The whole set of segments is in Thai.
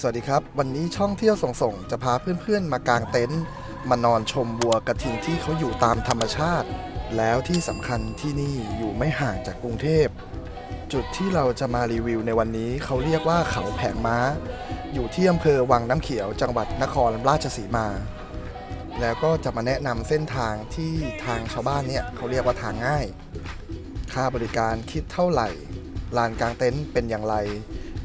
สวัสดีครับ วันนี้ช่องเที่ยวส่งส่งจะพาเพื่อนๆ มากางเต็นท์มานอนชมวัวกระทิงที่เขาอยู่ตามธรรมชาติ แล้วที่สำคัญที่นี่อยู่ไม่ห่างจากกรุงเทพ จุดที่เราจะมารีวิวในวันนี้เขาเรียกว่าเขาแผงม้า อยู่ที่อำเภอวังน้ำเขียวจังหวัดนครราชสีมา แล้วก็จะมาแนะนำเส้นทางที่ทางชาวบ้านเนี่ยเขาเรียกว่าทางง่าย ค่าบริการคิดเท่าไหร่ลานกลางเต็นท์เป็นอย่างไร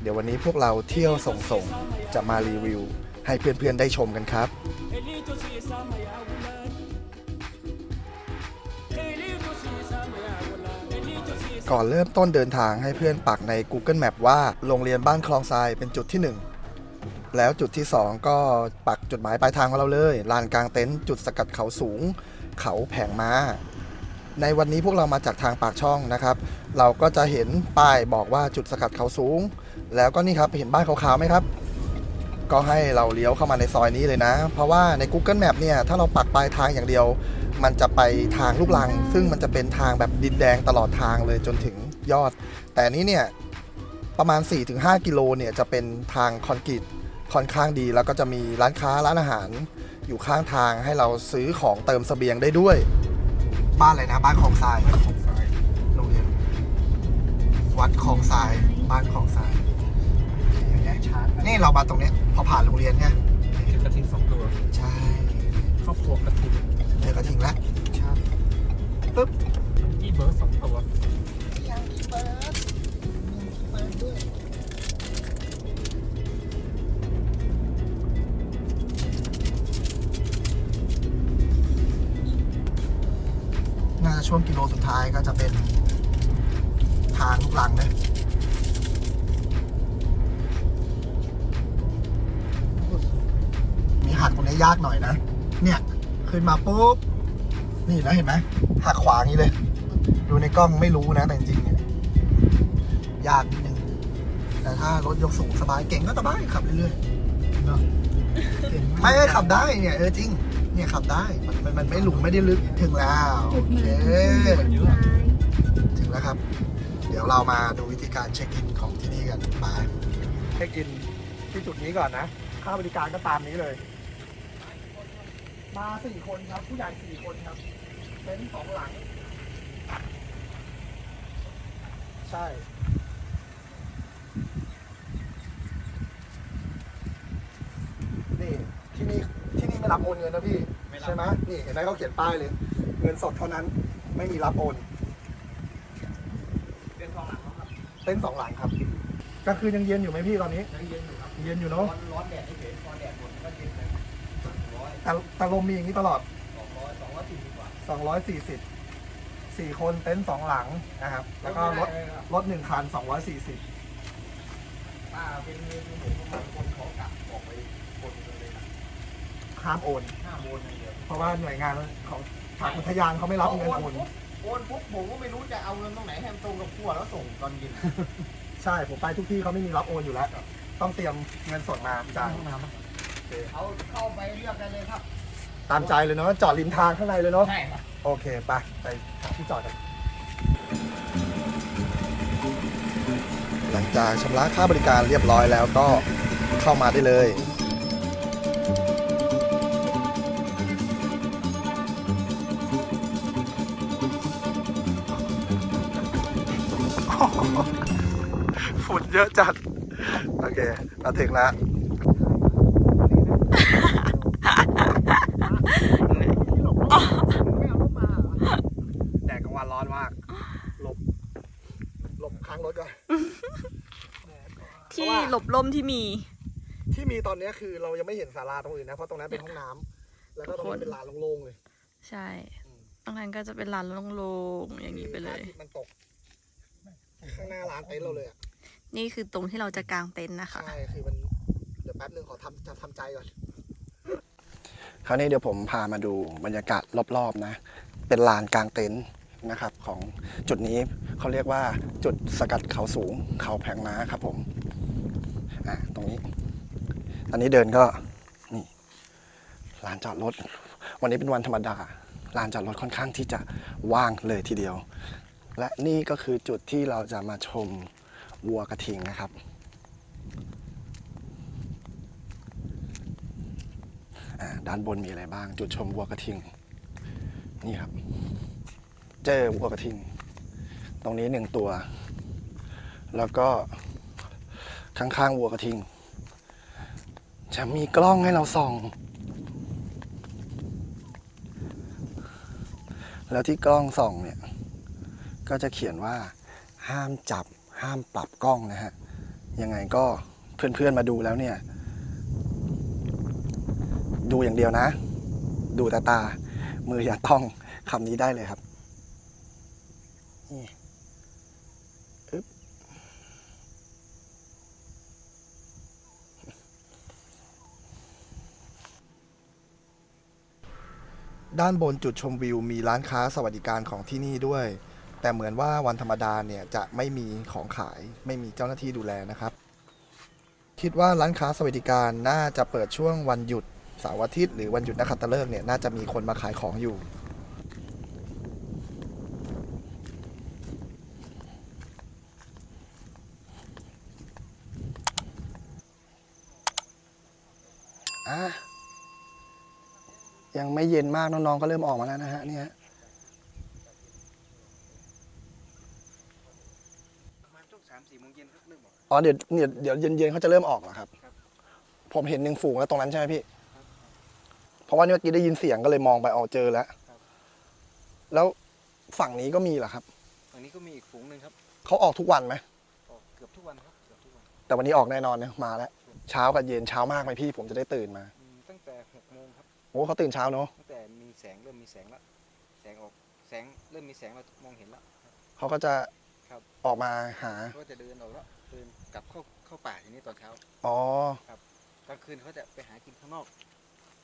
เดี๋ยววันนี้พวกเราเที่ยวส่งส่งจะมารีวิว ให้เพื่อนๆได้ชมกันครับ ก่อนเริ่มต้นเดินทางให้เพื่อนปักใน Google Map ว่าโรงเรียนบ้านคลองทรายเป็นจุดที่ 1 แล้วจุดที่ 2 ก็ปักจุดหมายปลายทางของเราเลยลานกลางเต็นท์จุดสกัดเขาสูง เขาแผงม้าในวันนี้พวกเรามาจากทางปากช่องนะครับ เราก็จะเห็นป้ายบอกว่าจุดสกัดเขาสูง แล้วก็นี่ครับเห็นบ้านขาวๆไหมครับ ก็ให้เราเลี้ยวเข้ามาในซอยนี้เลยนะ เพราะว่าใน Google Map เนี่ยถ้าเราปักปลายทางอย่างเดียว มันจะไปทางลูกลัง ซึ่งมันจะเป็นทางแบบดินแดงตลอดทางเลยจนถึงยอด แต่นี้เนี่ยประมาณ 4-5 กิโลเนี่ยจะเป็นทางคอนกรีตค่อนข้างดีแล้วก็จะมีร้านค้าร้านอาหารอยู่ข้างทางให้เราซื้อของเติมเสบียงได้ด้วย บ้านอะไรนะบ้านคลองทรายคลองทรายโรงเรียนวัดคลองทรายบ้านคลองทราย นี่เรามาตรงเนี้ยพอผ่านโรงเรียนเนี่ยกระทิงสองตัวใช่ครอบครัวกระทิงเจอกระทิงแล้วใช่ปึ๊บยี่เบิร์ดสองตัวยังมีเปิดมีเปิดด้วยน่าจะช่วงกิโลสุดท้ายก็จะเป็นทางลูกลังนะมี หักตรงนี้ยากหน่อยนะ เนี่ยขึ้นมาปุ๊บ นี่นะเห็นไหมหักขวางนี้เลย ดูในกล้องไม่รู้นะแต่จริงเนี่ยยากนิดนึงแต่ถ้ารถยกสูงสบายเก่งก็สบายขับเรื่อยๆเนอะไม่ไม่ขับได้เนี่ยเออจริง เนี่ยขับได้มันมันมันไม่หลุมไม่ได้ลึกถึงแล้วโอเคถึงแล้วครับ เดี๋ยวเรามาดูวิธีการเช็คอินของที่นี่กันไปเช็คอินที่จุดนี้ก่อนนะ ค่าบริการก็ตามนี้เลย มาสี่คนครับ ผู้ใหญ่สี่คนครับเป็นท์สองหลัง ใช่นี่ที่นี่ที่นี่ไม่รับโอนเงินนะพี่ ใช่ไหมนี่เห็นไหมเขาเขียนป้ายเลย เงินสดเท่านั้นไม่มีรับโอนเป็นสองหลังครับเต้นท์สองหลังครับกลางคืนยังเย็นอยู่ไหมพี่ตอนนี้ยังเย็นอยู่ครับเย็นอยู่เนาะร้อนร้อนแดดเฉยๆพอแดดหมดก็เย็นเลยสองร้อย แต่แต่ลมมีอย่างนี้ตลอดสองร้อยสองร้อยสี่สิบกว่า240สี่คนเต็นท์สองหลังนะครับ แล้วก็รถรถหนึ่งคัน 240 ป้าเป็นเงินผมประมาณคนขอกลับออกไปคนเลยนะห้ามโอน ห้าโมงอย่างเดียวเพราะว่าหน่วยงานของทางอุทยานเขาไม่รับเงินโอน ปุ๊บโอนปุ๊บผมก็ไม่รู้จะเอาเงินตรงไหนให้มันตรงกับขั้วแล้วส่งตอนเย็นใช่ ผมไปทุกที่เขาไม่มีรับโอนอยู่แล้ว ต้องเตรียมเงินสดมาจ่าย ห้องน้ำ เอาเข้าไปเลือกได้เลยครับ ตามใจเลยเนาะจอดริมทางข้างในเลยเนาะใช่ครับ โอเคไปไปหาที่จอดกันหลังจากชำระค่าบริการเรียบร้อยแล้วก็เข้ามาได้เลย ฝุ่นเยอะจัด โอเคมาถึงแล้ว แดดกลางวันร้อนมาก หลบ หลบค้างรถก่อน ที่ หลบล่มที่มี ที่มีตอนนี้คือเรายังไม่เห็นศาลาตรงอื่นนะ เพราะตรงนั้นเป็นห้องน้ำแล้วก็ตรงนั้นเป็นลานโล่งๆเลย ใช่ตรงนั้นก็จะเป็นลานโล่งๆอย่างนี้ไปเลยพระอาทิตมันตกข้างหน้าร้านเต็นท์เราเลยอะนี่คือตรงที่เราจะกางเต็นท์นะคะใช่คือมันเดี๋ยวแป๊บนึงขอทำจะทำใจก่อนคราวนี้เดี๋ยวผมพามาดูบรรยากาศรอบๆนะ เป็นลานกลางเต็นท์นะครับ ของจุดนี้เขาเรียกว่าจุดสกัดเขาสูงเขาแผงม้าครับผมอะต รงนี้อันนี้เดินก็นี่ลานจอดรถ วันนี้เป็นวันธรรมดาลานจอดรถค่อนข้างที่จะว่างเลยทีเดียว และนี่ก็คือจุดที่เราจะมาชมวัวกระทิงนะครับด้านบนมีอะไรบ้าง จุดชมวัวกระทิง นี่ครับ เจอวัวกระทิง ตรงนี้หนึ่งตัว แล้วก็ ข้างๆวัวกระทิง จะมีกล้องให้เราส่อง แล้วที่กล้องส่องเนี่ย ก็จะเขียนว่า ห้ามจับห้ามปรับกล้องนะฮะ ยังไงก็เพื่อนๆมาดูแล้วเนี่ย ดูอย่างเดียวนะ ดูต่ตา มืออย่าต้องคำนี้ได้เลยครับ ด้านบนจุดชมวิวมีร้านค้าสวัสดิการของที่นี่ด้วย แต่เหมือนว่าวันธรรมดาเนี่ยจะไม่มีของขายไม่มีเจ้าหน้าที่ดูแลนะครับ คิดว่าร้านค้าสวัสดิการน่าจะเปิดช่วงวันหยุดเสาร์อาทิตย์หรือวันหยุดนักขัตฤกษ์เนี่ยน่าจะมีคนมาขายของอยู่ ยังไม่เย็นมากน้องๆก็เริ่มออกมาแล้วนะฮะเนี่ยประมาณช่วงสามสี่โมงเย็นครับเริ่มออกอ๋อเดี๋ยวเดี๋ยวเดี๋ยวเย็นๆเขาจะเริ่มออกเหรอครับ ผมเห็นหนึ่งฝูงแล้วตรงนั้นใช่ไหมพี่ เพราะว่าเมื่อกี้ได้ยินเสียงก็เลยมองไปออกเจอแล้ว แล้วฝั่งนี้ก็มีเหรอครับ ฝั่งนี้ก็มีอีกฝูงหนึ่งครับ เขาออกทุกวันไหมออกเกือบทุกวันครับเกือบทุกวันแต่วันนี้ออกแน่นอนเนี่ยมาแล้ว เช้ากับเย็นเช้ามากไหมพี่ ผมจะได้ตื่นมา โอ้เขาตื่นเช้าเนาะตั้งแต่มีแสงเริ่มมีแสงแล้วแสงออกแสงเริ่มมีแสงเรามองเห็นแล้ว เขาก็จะครับ ออกมาหา ก็จะเดินออกแล้วเดินกลับเข้าเข้าป่าทีนี้ตอนเช้าอ๋อ กลางคืนเขาจะไปหากินข้างนอก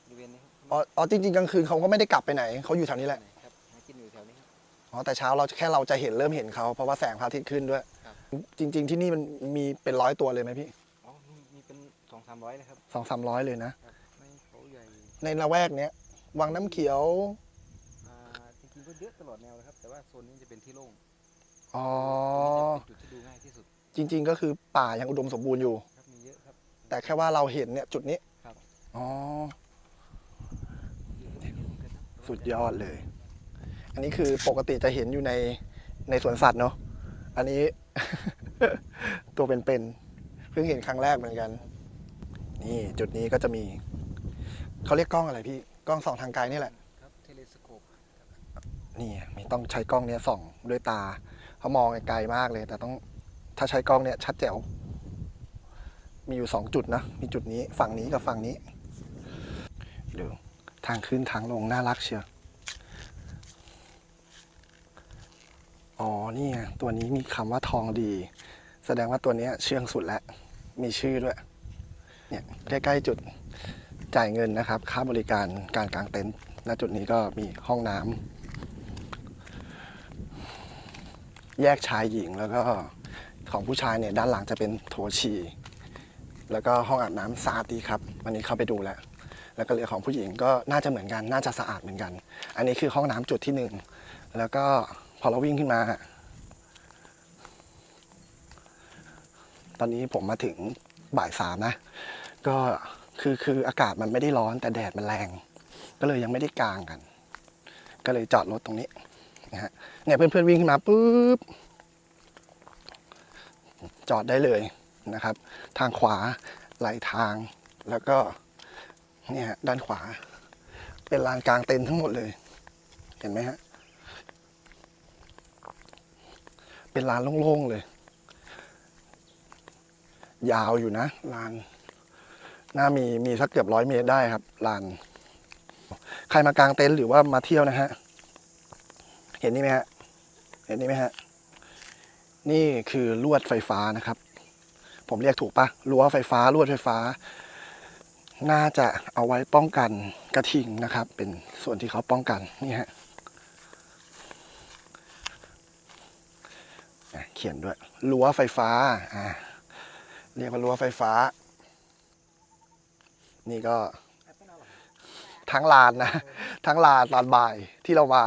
บริเวณนี้ครับอ๋ออ๋อจริงๆกลางคืนเขาก็ไม่ได้กลับไปไหน เขาอยู่แถวนี้แหละ ครับหากินอยู่แถวนี้ครับ อ๋อแต่เช้าเราแค่เราจะเห็นเริ่มเห็นเขาเพราะว่าแสงพระอาทิตย์ขึ้นด้วย ครับ จริง ๆ ที่นี่มันมีเป็นร้อยตัวเลยไหมพี่อ๋อมีมีเป็นสองสามร้อยนะครับ สองสามร้อยเลยนะ ครับในเขา ใหญ่ในละแวกเนี้ยวังน้ำเขียว อ่าจริงๆก็เยอะตลอดแนวเลยครับ แต่ว่าโซนนี้จะเป็นที่โล่งอ๋อ ตรงนี้จะเป็นจุดที่ดูง่ายที่สุดจริง ๆ ก็คือป่ายังอุดมสมบูรณ์อยู่ ครับมีเยอะครับ แต่แค่ว่าเราเห็นเนี่ยจุดนี้ครับ อ๋อเยอะเหมือนกันนะสุดยอดเลย อันนี้คือปกติจะเห็นอยู่ในในสวนสัตว์เนาะ อันนี้ ตัวเป็นๆ เพิ่งเห็นครั้งแรกเหมือนกัน นี่จุดนี้ก็จะมี เขาเรียกกล้องอะไรพี่ กล้องส่องทางไกลนี่แหละ ครับเทเลสโคปนี่มีต้องใช้กล้องเนี้ยส่องด้วยตาเขามองไกลๆมากเลย แต่ต้องถ้าใช้กล้องเนี้ยชัดแจ๋ว มีอยู่สองจุดนะ มีจุดนี้ฝั่งนี้กับฝั่งนี้ดูทางขึ้นทางลงน่ารักเชียว อ๋อนี่ไงตัวนี้มีคำว่าทองดี แสดงว่าตัวเนี้ยเชื่องสุดแล้ว มีชื่อด้วย เนี่ยใกล้ๆจุด จ่ายเงินนะครับ ค่าบริการการกางเต็นท์ณจุดนี้ก็มีห้องน้ำแยกชายหญิงแล้วก็ของผู้ชายเนี่ยด้านหลังจะเป็นโถฉี่แล้วก็ห้องอาบน้ำสะอาดดีครับ วันนี้เข้าไปดูแล้ว แล้วก็เหลือของผู้หญิงก็น่าจะเหมือนกัน น่าจะสะอาดเหมือนกัน อันนี้คือห้องน้ำจุดที่หนึ่งแล้วก็พอเราวิ่งขึ้นมา ตอนนี้ผมมาถึงบ่ายสามนะ ก็ คือคืออากาศมันไม่ได้ร้อนแต่แดดมันแรง ก็เลยยังไม่ได้กลางกัน ก็เลยจอดรถตรงนี้นะฮะเนี่ยเพื่อนๆวิ่งขึ้นมาปุ๊บจอดได้เลยนะครับ ทางขวาไหลทางแล้วก็เนี่ยด้านขวา เป็นลานกลางเต็นท์ทั้งหมดเลย เห็นไหมฮะเป็นลานโล่งๆเลย ยาวอยู่นะลาน น่ามีมีสักเกือบร้อยเมตรได้ครับลาน ใครมากางเต็นท์หรือว่ามาเที่ยวนะฮะ เห็นนี่ไหมฮะ เห็นนี่ไหมฮะ นี่คือลวดไฟฟ้านะครับ ผมเรียกถูกปะรั้วไฟฟ้าลวดไฟฟ้า น่าจะเอาไว้ป้องกันกระทิงนะครับ เป็นส่วนที่เขาป้องกันนี่ฮะเขียนด้วยรั้วไฟฟ้าอ่าเรียกว่ารั้วไฟฟ้า นี่ก็ ทั้งลานนะ ทั้งลานตอนบ่ายที่เรามา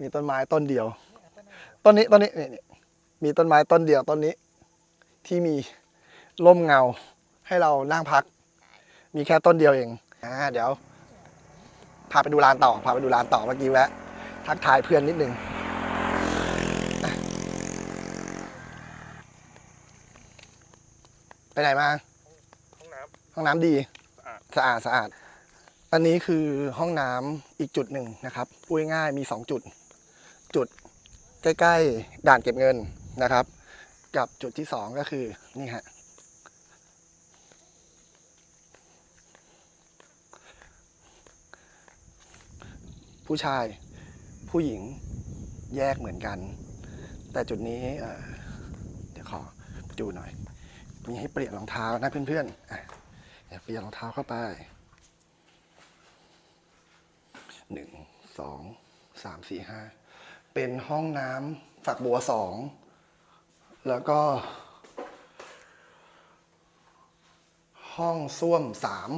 มีต้นไม้ต้นเดียว ต้นนี้ต้นนี้นี่มีต้นไม้ต้นเดียวต้นนี้ ที่มีร่มเงาให้เรานั่งพัก มีแค่ต้นเดียวเองอ่าเดี๋ยวพาไปดูลานต่อพาไปดูลานต่อเมื่อกี้แวะทักทายเพื่อนนิดนึงไปไหนมา ห้องน้ำดีสะอาดสะอาดสะอาด อันนี้คือห้องน้ำอีกจุดหนึ่งนะครับพูดง่ายๆมีสองจุด จุดใกล้ๆด่านเก็บเงินนะครับ กับจุดที่สองก็คือนี่ฮะผู้ชายผู้หญิงแยกเหมือนกัน แต่จุดนี้เอ่อเดี๋ยวขอดูหน่อย มีให้เปลี่ยนรองเท้านะเพื่อนๆอะ เดี๋ยวเปลี่ยนรองเท้าเข้าไปหนึ่งสองสามสี่ห้าเป็นห้องน้ำฝักบัวสองแล้วก็ ห้องส้วมสาม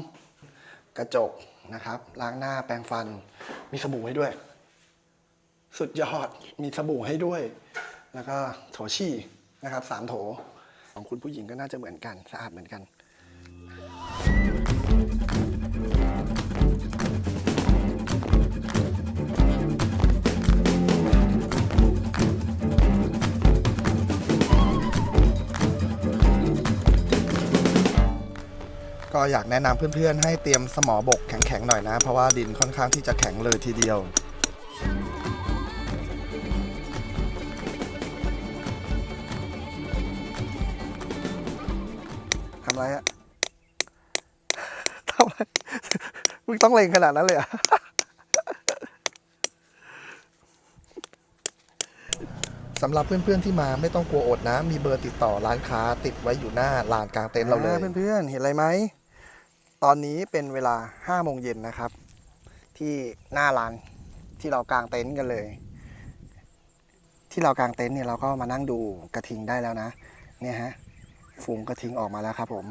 กระจกนะครับ ล้างหน้าแปรงฟัน มีสบู่ให้ด้วย สุดยอดมีสบู่ให้ด้วย แล้วก็โถชี่นะครับสามโถของคุณผู้หญิงก็น่าจะเหมือนกัน สะอาดเหมือนกัน ก็อยากแนะนำเพื่อนๆ ให้เตรียมสมอบกแข็งๆหน่อยนะ เพราะว่าดินค่อนข้างที่จะแข็งเลยทีเดียวทำไรอะทำไรมึงต้องเล็งขนาดนั้นเลยอะสำหรับเพื่อนๆที่มาไม่ต้องกลัวอดนะ มีเบอร์ติดต่อร้านค้าติดไว้อยู่หน้าลานกลางเต็นท์เราเลยเพื่อนๆเห็นอะไรไหม ตอนนี้เป็นเวลา5โมงเย็นนะครับ ที่หน้าร้านที่เรากางเต็นท์กันเลย ที่เรากางเต็นท์เนี่ยเราก็มานั่งดูกระทิงได้แล้วนะ เนี่ยฮะฝูงกระทิงออกมาแล้วครับผม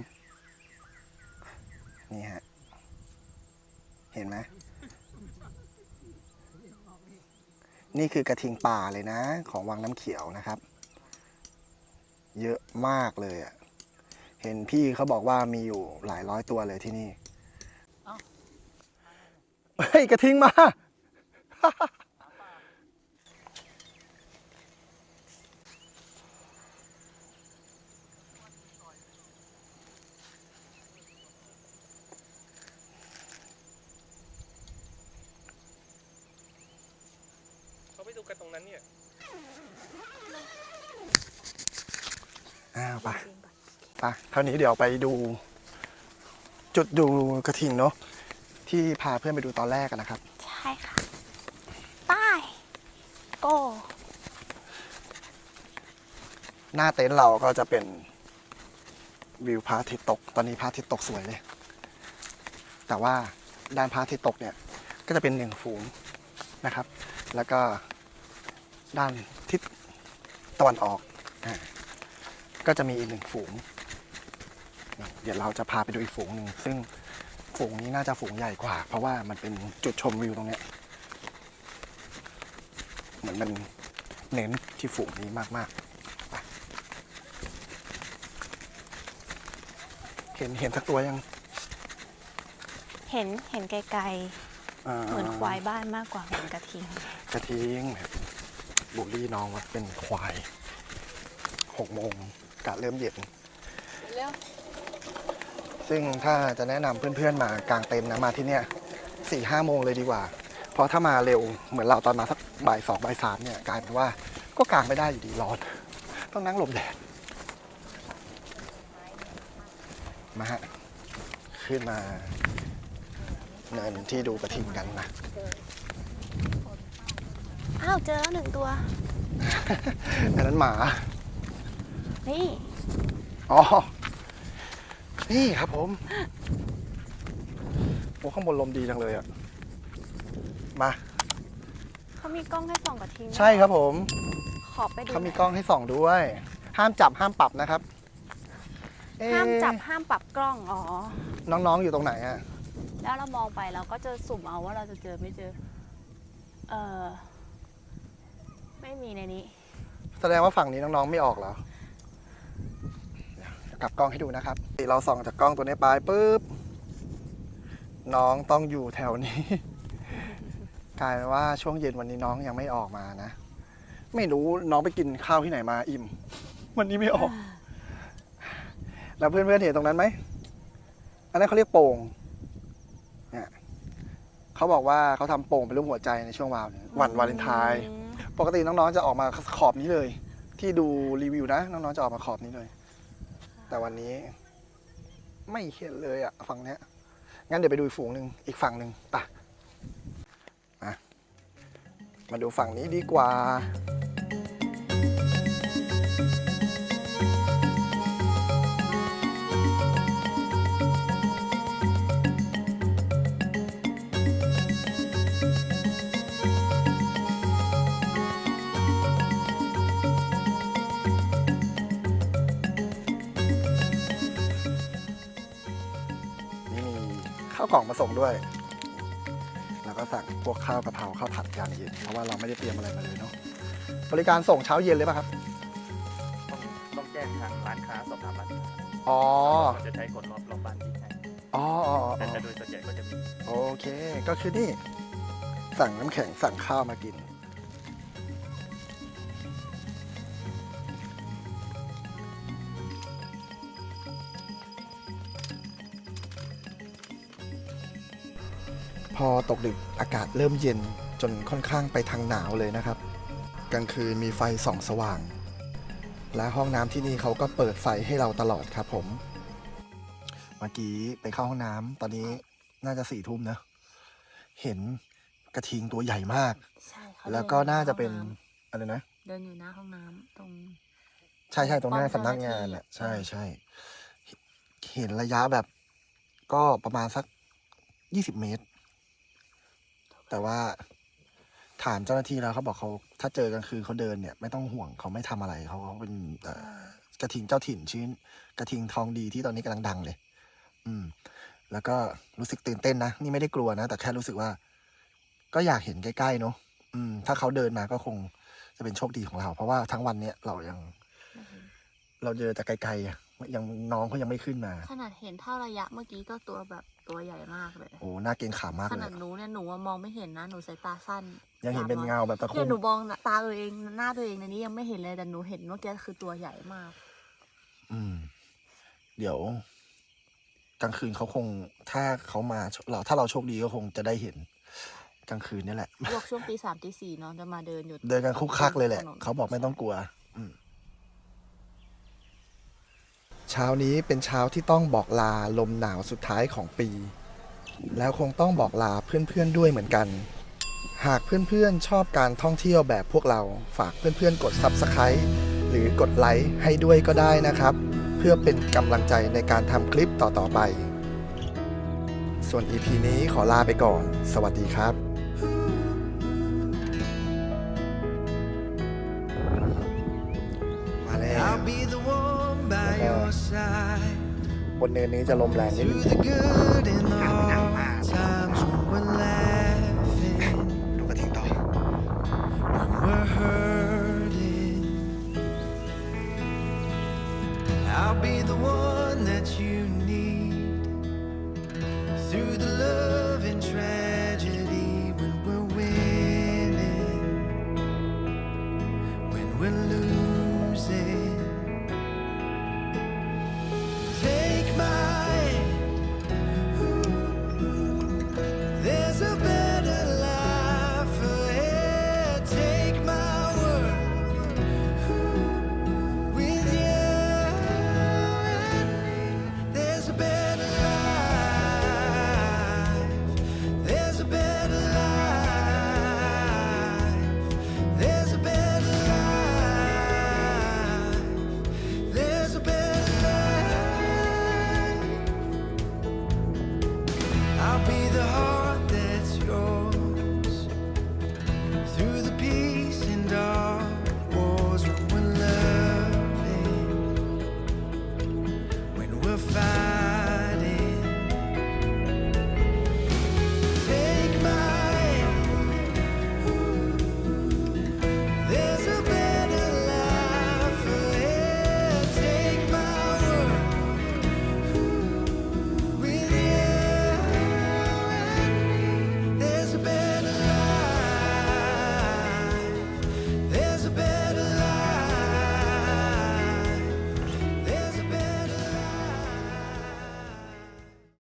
นี่ฮะ เห็นไหมนี่คือกระทิงป่าเลยนะ ของวังน้ำเขียวนะครับ เยอะมากเลยอะ่ะ เห็นพี่เขาบอกว่ามีอยู่หลายร้อยตัวเลยที่นี่เฮ้ยกระทิงมาำเขาไปดูกันตรงนั้นเนี่ย อ้าวไป ไปเท่านี้เดี๋ยวไปดู จุดดูกระทิงเนาะที่พาเพื่อนไปดูตอนแรกกันนะครับ ใช่ค่ะป้ายโก้หน้าเต็นท์เราก็จะเป็นวิวพระอาทิตย์ตก ตอนนี้พระอาทิตย์ตกสวยเลย แต่ว่าด้านพระอาทิตย์ตกเนี่ย ก็จะเป็นหนึ่งฝูงนะครับ แล้วก็ด้านทิศตะวันออกอาก็จะมีอีกหนึ่งฝูงนี่ เดี๋ยวเราจะพาไปดูอีกฝูงหนึ่งซึ่งฝูงนี้น่าจะฝูงใหญ่กว่า เพราะว่ามันเป็นจุดชมวิวตรงเนี้ยเหมือนมันเน้นที่ฝูงนี้มากๆ เห็นเห็นสักตัวยังเห็นเห็นไกลอ่ๆเหมือนควายบ้านมากกว่าเหมือนกระทิง กระทิงแบบบุรีน้องว่าเป็นควายหกโมงกะเริ่มเย็น ซึ่งถ้าจะแนะนำเพื่อนๆมากางเต็นท์นะมาที่เนี่ยสี่ห้าโมงเลยดีกว่า เพราะถ้ามาเร็วเหมือนเราตอนมาสักบ่ายสองบ่ายสามเนี่ยกลายเป็นว่าก็กางไม่ได้อยู่ดีร้อน ต้องนั่งหลบแดดมาฮะขึ้นมาเนินที่ดูกระทิงกันนะ อ้าวเจอแล้วหนึ่งตัว อันนั้นหมา นี่ อ๋อ นี่ครับผมโอ้ข้างบนลมดีจังเลยอะ มา เขามีกล้องให้ส่องกระทิงใช่ครับผม ขอไปดูเขามีหน่ยกล้องให้ส่องด้วย ห้ามจับห้ามปรับนะครับเอ๊ะห้ามจับห้ามปรับกล้องอ๋อ น้องๆอยู่ตรงไหนอะ แล้วเรามองไปเราก็จะสุ่มเอาว่าเราจะเจอไม่เจอ เออไม่มีในนี้ แสดงว่าฝั่งนี้น้องๆไม่ออกเหรอเดี๋ยว กลับกล้องให้ดูนะครับ เราส่องจากกล้องตัวนี้ไปปุ๊บ น้องต้องอยู่แถวนี้ กลายเป็นว่าช่วงเย็นวันนี้น้องยังไม่ออกมานะ ไม่รู้น้องไปกินข้าวที่ไหนมาอิ่ม วันนี้ไม่ออก แล้วเพื่อนๆเห็นตรงนั้นไหม อันนั้นเขาเรียกโป่งเนี่ยเขาบอกว่าเขาทำโป่งเป็นรูปหัวใจในช่วงวาววันวาเลนไทน์อืมปกติน้องๆจะออกมาขอบนี้เลย ที่ดูรีวิวนะ น้องๆจะออกมาขอบนี้เลย แต่วันนี้ไม่เห็นเลยอะฝั่งเนี้ย งั้นเดี๋ยวไปดูอีกฝูงหนึ่งอีกฝั่งหนึ่งไปะมามาดูฝั่งนี้ดีกว่า กล่องมาส่งด้วย แล้วก็สั่งพวกข้าวกะเพราข้าวผัดอย่างเย็นเพราะว่าเราไม่ได้เตรียมอะไรมาเลยเนาะบริการส่งเช้าเย็นเลยป่ะครับ ต้องต้องแจ้งทางร้านค้าสอบถามร้านค้าอ๋อ เขาจะใช้คนรอบรอบบ้านที่ให้อ๋ออ๋ออ๋อแต่แต่โดยส่วนใหญ่ก็จะมี โอเค ก็คือนี่ สั่งน้ำแข็งสั่งข้าวมากิน พอตกดึกอากาศเริ่มเย็นจนค่อนข้างไปทางหนาวเลยนะครับ กลางคืนมีไฟส่องสว่าง และห้องน้ำที่นี่เขาก็เปิดไฟให้เราตลอดครับผมเมื่อกี้ไปเข้าห้องน้ำตอนนี้น่าจะสี่ทุ่มนะ เห็นกระทิงตัวใหญ่มาก ใช่เขาแล้วก็ดิอยู่น่าจะเป็นห้องำอะไรนะ เดินอยู่หน้าห้องน้ำตรง ใช่ใช่ตรงหน้าป้อมสำนักงานเจ้าหน้าที่อะอะใช่ใช่เห็นระยะแบบ ก็ประมาณสักยี่สิบเมตร แต่ว่าถามเจ้าหน้าที่แล้วเขาบอกเขาถ้าเจอกลางคืนเขาเดินเนี่ยไม่ต้องห่วงเขาไม่ทำอะไรเขาเขาเป็นกระทิงเจ้าถิ่นชื่อกระทิงทองดีที่ตอนนี้กำลังดังเลย อืม แล้วก็รู้สึกตื่นเต้นนะนี่ไม่ได้กลัวนะแต่แค่รู้สึกว่า ก็อยากเห็นใกล้ๆเนาะอืม ถ้าเขาเดินมาก็คงจะเป็นโชคดีของเรา เพราะว่าทั้งวันเนี้ยเรายัง เราเจอแต่ไกลๆอะยังน้องเขายังไม่ขึ้นมา ขนาดเห็นเท่าระยะเมื่อกี้ก็ตัวแบบ ตัวใหญ่มากเลยโอ้น่าเกรงขามมากขเลนาดยหนูเนี่ยหนูว่ามองไม่เห็นนะหนูสายตาสั้นยังเห็นเป็นเงาแบบตะคุ่เนี่ยมหนูมองตาตัวเองหน้าตัวเองในนี้ยังไม่เห็นเลยแต่หนูเห็นเมื่อกี้คือตัวใหญ่มาก อืม เดี๋ยว กลางคืนเขาคง ถ้าเขามาเราถ้าเราโชคดีก็คงจะได้เห็น กลางคืนนี่แหละ พวกช่วงตีสามตีสี่น้องจะมาเดินอยู่เดินกันคุกคักเลยแหละ ถนนเขาบอกไม่ต้องกลัว อืม เช้านี้เป็นเช้าที่ต้องบอกลาลมหนาวสุดท้ายของปี แล้วคงต้องบอกลาเพื่อนๆด้วยเหมือนกัน หากเพื่อนๆชอบการท่องเที่ยวแบบพวกเราฝากเพื่อนๆกด Subscribe หรือกดไลค์ให้ด้วยก็ได้นะครับ เพื่อเป็นกำลังใจในการทำคลิปต่อๆไป ส่วน EP นี้ขอลาไปก่อน สวัสดีครับมาแล้ว แน่บนเนินนี้จะลมแรงนิดนึงดูกระทิงต่อ I'll be the one